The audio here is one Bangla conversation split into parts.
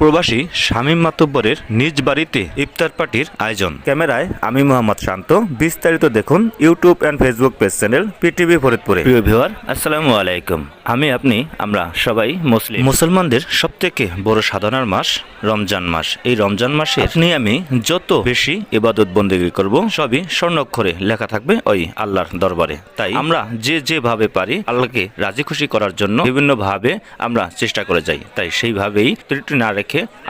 প্রবাসী শামীম মাতব্বরের নিজ বাড়িতে ইফতার পার্টির আয়োজন। ক্যামেরায় আমি মোহাম্মদ শান্ত। বিস্তারিত দেখুন YouTube and Facebook page channel PTV ফরিদপুরে। প্রিয় ভিউয়ার আসসালামু আলাইকুম। আমি আপনি আমরা সবাই মুসলিম। মুসলমানদের সব থেকে বড় সাধনার মাস রমজান মাস। এই রমজান মাসে আপনি আমি যত বেশি ইবাদত বন্দেগী করব সবই স্বর্ণক্ষরে লেখা থাকবে ওই আল্লাহর দরবারে। তাই আমরা যে যেভাবে পারি আল্লাহকে রাজি খুশি করার জন্য বিভিন্নভাবে আমরা চেষ্টা করে যাই। তাই সেইভাবেই ত্রুটি না রেখে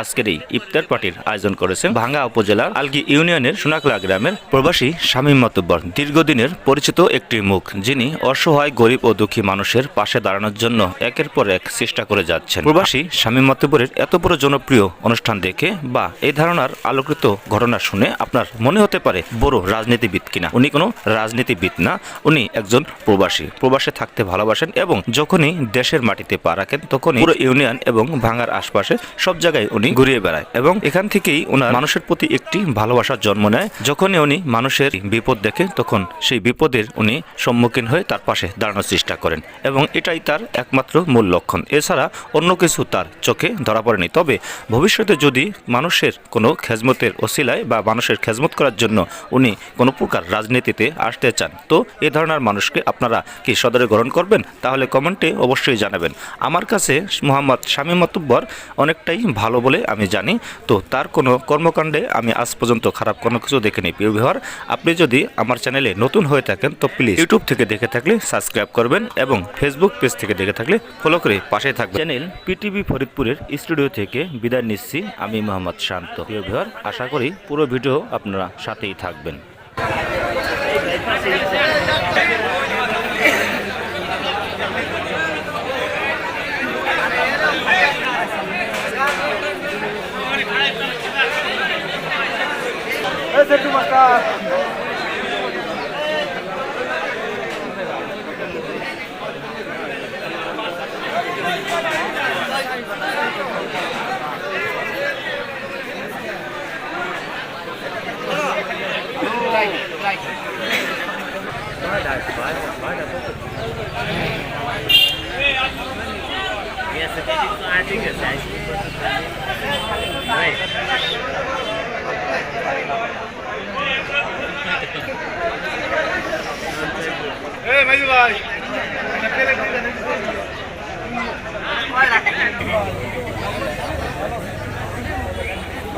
আজকের এই ইফতার পার্টির আয়োজন করেছেন ভাঙ্গা উপজেলার আলগি ইউনিয়নের সোনাকলা গ্রামের প্রবাসী শামীম মাতব্বর। দীর্ঘদিনের পরিচিত একটি মুখ, যিনি অসহায়, গরিব ও দুঃখী মানুষের পাশে দাঁড়ানোর জন্য একের পর এক চেষ্টা করে যাচ্ছেন। প্রবাসী শামীম মাতব্বরের এত বড় জনপ্রিয় অনুষ্ঠান দেখে বা এই ধারণার আলোকিত ঘটনা শুনে আপনার মনে হতে পারে, বড় রাজনীতিবিদ কিনা। উনি কোনো রাজনীতিবিদ না, উনি একজন প্রবাসী। প্রবাসে থাকতে ভালোবাসেন এবং যখনই দেশের মাটিতে পা রাখেন, তখনই পুরো ইউনিয়ন এবং ভাঙার আশপাশে সব জায়গায় উনি ঘুরিয়ে বেড়ায় এবং এখান থেকেই ওনার মানুষের প্রতি একটি ভালোবাসার জন্ম নেয়। যখনই উনি মানুষের বিপদ দেখে, তখন সেই বিপদের উনি সম্মুখীন হয়ে তার পাশে দাঁড়ানোর চেষ্টা করেন এবং এটাই তার একমাত্র মূল লক্ষণ। এছাড়া অন্য কিছু তার চোখে ধরা পড়েনি। তবে ভবিষ্যতে যদি মানুষের কোনো খেজমতের ওসিলায় বা মানুষের খেজমত করার জন্য উনি কোনো প্রকার রাজনীতিতে আসতে চান, তো এ ধরনের মানুষকে আপনারা কি সদরে গ্রহণ করবেন? তাহলে কমেন্টে অবশ্যই জানাবেন। আমার কাছে মোহাম্মদ শামীম মাতুব্বর অনেকটাই ভালো বলে আমি জানি। তো তার কোনো কর্মকাণ্ডে আমি আজ পর্যন্ত খারাপ কোনো কিছু দেখিনি। প্রিয় বিহার আপনি যদি আমার চ্যানেলে নতুন হয়ে থাকেন, তো প্লিজ ইউটিউব থেকে দেখে থাকলে সাবস্ক্রাইব করবেন এবং ফেসবুক পেজ থেকে দেখে থাকলে ফলো করে পাশে থাকবেন। চ্যানেল পিটিভি ফরিদপুরের স্টুডিও থেকে বিদায় নিচ্ছি। আমি মোহাম্মদ শান্ত। প্রিয় বিহার আশা করি পুরো ভিডিও আপনারা সাথেই থাকবেন। Hazır Dumakar. Yes, I think it's I think it's nice. Right.